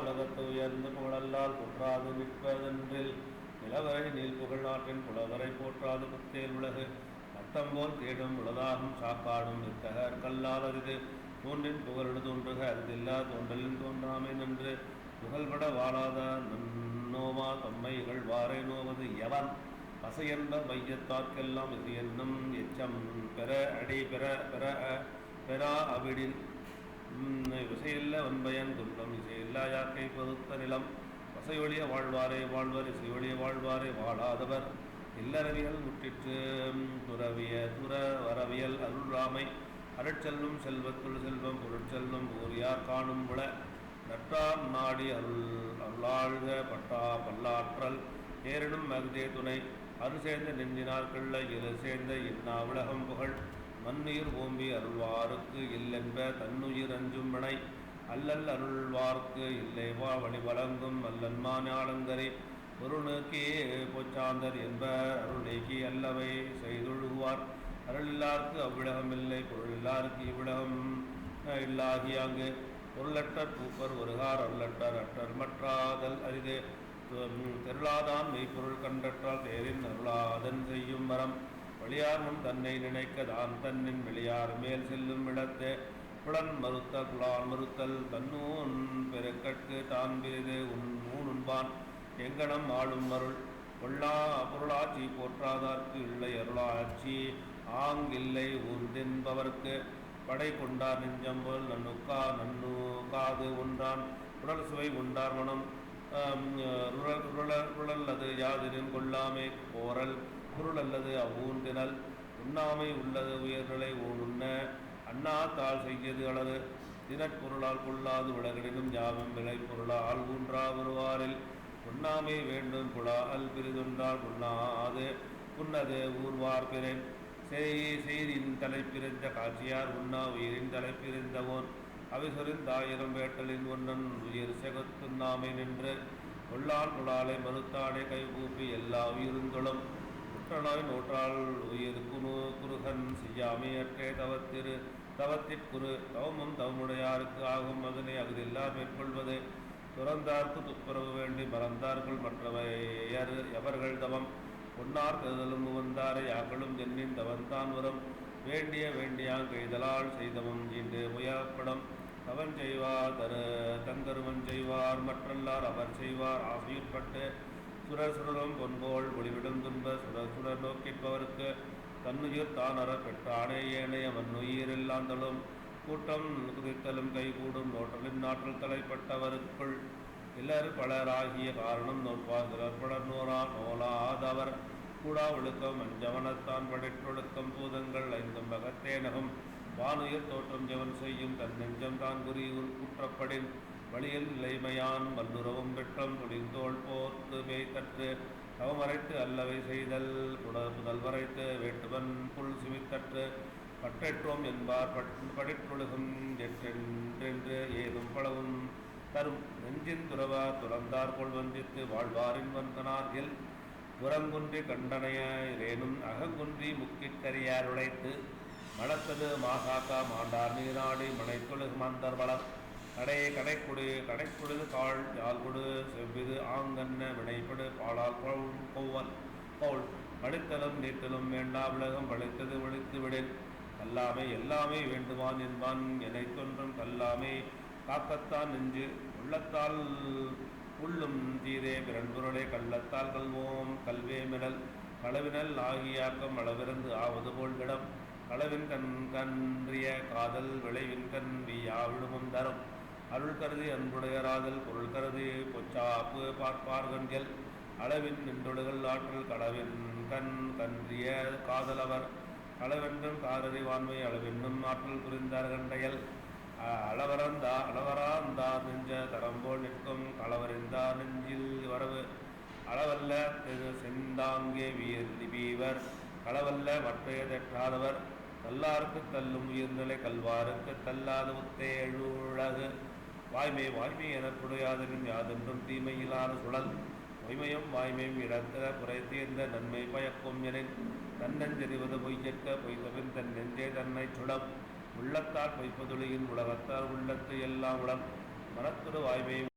உலகத்து உயர்ந்து புகழல்லால் புற்றாது நிற்பதென்றில் நிலவரை நீல் புகழ் நாட்டின் புலவரை போற்றாது புத்தேல் உலகு. நத்தம்போல் தேடும் உலதாகும் சாப்பாடும் வித்தகர் கல்லால் அரிது. தோன்றின் புகழொடு தோன்றுக அரிதில்லா தோன்றலின் தோன்றாமே நின்று. புகழ்பட வாழாத நன்னோமா தம்மை இகழ்வாரை நோவது எவன்? பசையென்ப மையத்தார்க்கெல்லாம் இது என்னும் எச்சம் பெற அடி பெற பெற பெறா அவிடின் வன்பயன் துன்பம் இசை இசையில்லா யாக்கை பொறுத்த நிலம். வசையொழிய வாழ்வாரே வாழ்வர் இசையொழிய வாழ்வாரே வாழாதவர். இல்லறவியல் முற்றிற்று துறவிய துற வரவியல் அருள்ராமை அருட்செல்வம் செல்வத்துள் செல்வம் பொருட்செல்வம் ஊரியார் காணும் புல நற்றார் நாடி அருள் அருளாழ்க பட்டா பல்லாற்றல். ஏறினும் மகதே துணை அரு சேர்ந்த நெஞ்சினார் கிள்ள இரு சேர்ந்த இன்னா உலகம் புகழ். மண்ணுயிர் ஓம்பி அருள்வாருக்கு இல்லென்ப தன்னுயிர் அஞ்சும் வினை. அல்லல் அருள்வார்க்கு இல்லை வா வழி வழங்கும் அல்லன்மா ஞாலங்கரை பொருளுக்கே பொச்சாந்தர் என்ப அருள் அல்லவை செய்தொழுகுவார். அருளில்லார்க்கு அவ்விடகம் இல்லை பொருளில்லார்க்கு இவ்விடகம் இல்லாகி அங்கு. பொருளற்றர் பூப்பர் ஒருகார் அருளற்றர் அற்றர் மற்றாதல் அரிது. திருளாதான் தெருளாதான் மெய்ப்பொருள் கண்டற்றால் தேரின் அருளாதன் செய்யும் வரம். வழியார் முன் தன்னை நினைக்க தான் தன்னின் வெளியார் மேல் செல்லும் இடத்தே புலன் மறுத்த புலான் மறுத்தல் தன்னூன் பெருக்கட்கு தான் பிரிது உன் ஊன் உண்பான் எங்கனம் ஆளும் அருள். பொல்லா பொருளாட்சி போற்றாதார்க்கு இல்லை அருளாட்சி ஆங்கில்லை உந்தென்பவர்க்கு படை கொண்டார் நெஞ்சம்போல் நன்னுக்கா நன்னு காது உண்டான் உடல் சுவை உண்டார் மனம் ஆம், ருழல் அது யாதினும் கொல்லாமை போரல் குருள் அல்லது அவ்வூன்றினல் உண்ணாமை உள்ளது உயர்நிலை ஊனுண்ண. அண்ணா செய்யது அளவு. தினற்பொருளால் கொள்ளாது விலகினும் யாவும் விலை பொருளால் ஊன்றா வருவாரில் உண்ணாமை வேண்டும் புலால் பிரிதொன்றால் உண்ணாது புன்னது ஊர்வார் பிறன் செய்தின் தலைப்பிரிந்த காட்சியார். உண்ணா உயிரின் தலைப்பிரிந்தவோன் அவிசுரிந்தாயிரம் வேட்டலின் ஒன்னன் உயிர் செகத்துண்ணாமை நின்று. கொள்ளால் குழாலை மறுத்தாடை கைகூப்பி எல்லா உயிருந்தொழும் குற்றநோய் நோற்றால் உயிர் குரு குருகன் செய்யாமையற்றே தவத்திரு. தவத்திற்குரு தவமும் தவமுடையாருக்கு ஆகும் அதனை அகுதில்லா மேற்கொள்வது. துறந்தார்க்கு துப்புரவு வேண்டி மறந்தார்கள் மற்றவையர் எவர்கள் தவம்? பொன்னார் கருதலும் உவந்தாரை யாக்களும் எண்ணின் தவந்தான் வரும் வேண்டிய வேண்டியாங் கைதலால் செய்தவம் இன்று முயப்படம். தவன் செய்வார் தரு தங்கருவன் செய்வார் மற்றல்லார் அவர் செய்வார் ஆசையுட்பட்டு. சுரர் சுரரும் பொன்போல் ஒளிவிடும் துன்ப சுர சுர நோக்கிப்பவருக்கு. தன்னுயிர் தான் அற பெற்றானே ஏனைய மண்ணுயிரில்லாந்தலும் கூட்டம் குதித்தலும் கைகூடும் நோட்டலின் நாற்றல் தலைப்பட்டவருக்குள் இலர் பலராகிய காரணம் நோற்பார். பலர் நூறா நோலாதவர் கூடா ஒழுக்கம் அஞ்சவனத்தான் படைற்றொழுக்கம் பூதங்கள் ஐந்தும் பகத்தேனகம். வானுயிர் தோற்றம் ஜெவன் செய்யும் தன் நெஞ்சம் தான் குறி குற்றப்படின் வழியில் நிலைமையான் வல்லுறவும் பெற்றம் குடிந்தோள் போர்த்து மேய்த்தற்று தவமறைத்து அல்லவை செய்தல் புதல்வரைத்து வேட்டுவன் புல் சிமித்தற்று பற்றற்றோம் என்பார் பட் படிற்றொழுகும் என்றென்று ஏதும் பலவும் தரும். நெஞ்சின் துறவா துறந்தார் கொள் வந்தித்து வாழ்வாரின் வந்தனார்கள் புறங்குன்றி கண்டனையரேனும் அகங்குன்றி முக்கிட்டறியார் உழைத்து மணத்தது மாகாக்கா மாண்டார் நீராடி மனைத்தொழுகு மாந்தர் வளர். கடையை கடைக்குடு கடைக்குடுது கால் யாழ்குடு செவ்விது ஆங்கன்ன வினைப்படு பாலால் கொள் கொவ்வல் பவுல். படித்தலும் நீட்டலும் வேண்டா உலகம் பழித்தது ஒழித்து விடேன். கல்லாமை எல்லாமே வேண்டுமான் என்பான் எனை தோன்றும் கல்லாமை காக்கத்தான் நெஞ்சு. உள்ளத்தால் உள்ளும் தீரே பிறன்பொருளே கள்ளத்தால் கல்வோம் கல்வே மிடல். களவினல் ஆகியாக்கம் அளவிறந்து ஆவது போல் விடம் களவின் கண் கன்றிய காதல் விளைவின் கண் வியாவிழுமும் தரும். அருள் கருதி அன்புடையராதல் பொருள் கருதி பொச்சாப்பு பார்ப்பார்கண்கள். அளவின் நின்றொழுகள் ஆற்றல் களவின் கண் கன்றிய காதலவர். களவென்றும் காதறிவான்மை அளவென்னும் ஆற்றல் புரிந்தார் கண்டையல். அ- அளவரந்தா அளவராந்தார் நெஞ்ச தரம்போல் நிற்கும் களவறிந்தார் நெஞ்சில் வரவு. அளவல்ல செந்தாங்கே வீர் வீவர். களவல்ல மற்றைய தெற்றாதவர். கல்லாருக்கு தள்ளும் உயிர்நிலை கல்வாருக்கு தள்ளாத உத்தேழுழகு. வாய்மை வாய்மை எனப்படுயாதனின் யாதென்றும் தீமையிலான சுழல். பொய்மையும் வாய்மையும் இடத்தில புரை தீர்ந்த நன்மை பயக்கும் எனின் தன்னஞ்செறிவது பொய்யற்க பொய்த்தபின் தன் நெஞ்சே தன்னை சுடம் உள்ளத்தால் பொய்ப்பதுளியின் உலகத்தால் உள்ளத்து எல்லாம் உளம் மனத்துடு வாய்மையும்